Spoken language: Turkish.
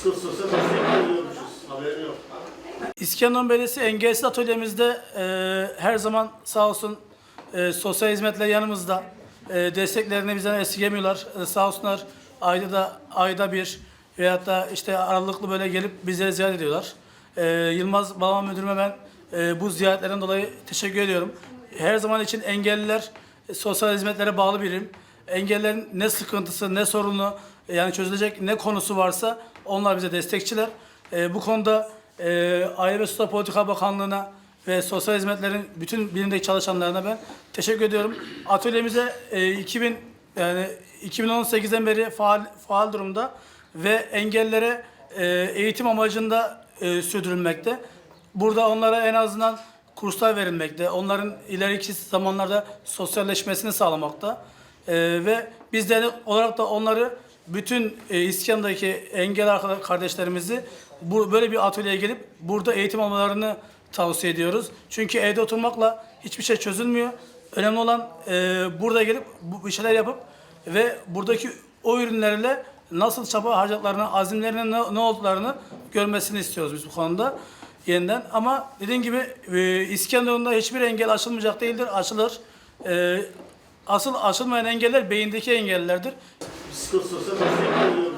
Psikososyal destek veriyormuşuz. Haberin yok. İskenderun Belediyesi Engelsiz Atölyemizde e, her zaman sağ olsun e, sosyal hizmetler yanımızda. E, desteklerini bizden esirgemiyorlar. E, sağ olsunlar ayda da ayda bir veyahut da işte aralıklı böyle gelip bizleri ziyaret ediyorlar. E, Yılmaz Balman Müdürüme ben e, bu ziyaretlerden dolayı teşekkür ediyorum. Her zaman için engelliler e, sosyal hizmetlere bağlı birim. Engellerin ne sıkıntısı, ne sorunu, e, yani çözülecek ne konusu varsa onlar bize destekçiler. E, bu konuda e, Aile ve Sosyal Politika Bakanlığı'na ve sosyal hizmetlerin bütün birimdeki çalışanlarına ben teşekkür ediyorum. Atölyemize e, 2000 yani 2018'den beri faal faal durumda ve engellere e, eğitim amacında e, sürdürülmekte. Burada onlara en azından kurslar verilmekte. Onların ileriki zamanlarda sosyalleşmesini sağlamakta. E, ve biz de olarak da onları bütün e, İskender'daki engel arkadaş kardeşlerimizi bu, böyle bir atölyeye gelip burada eğitim almalarını tavsiye ediyoruz. Çünkü evde oturmakla hiçbir şey çözülmüyor. Önemli olan e, burada gelip bu bir şeyler yapıp ve buradaki o ürünlerle nasıl çaba harcaklarını, azimlerinin ne, ne olduklarını görmesini istiyoruz biz bu konuda yeniden. Ama dediğim gibi e, İskenderun'da hiçbir engel aşılmayacak değildir, aşılır. E, asıl aşılmayan engeller beyindeki engellerdir. Psikososyal yok.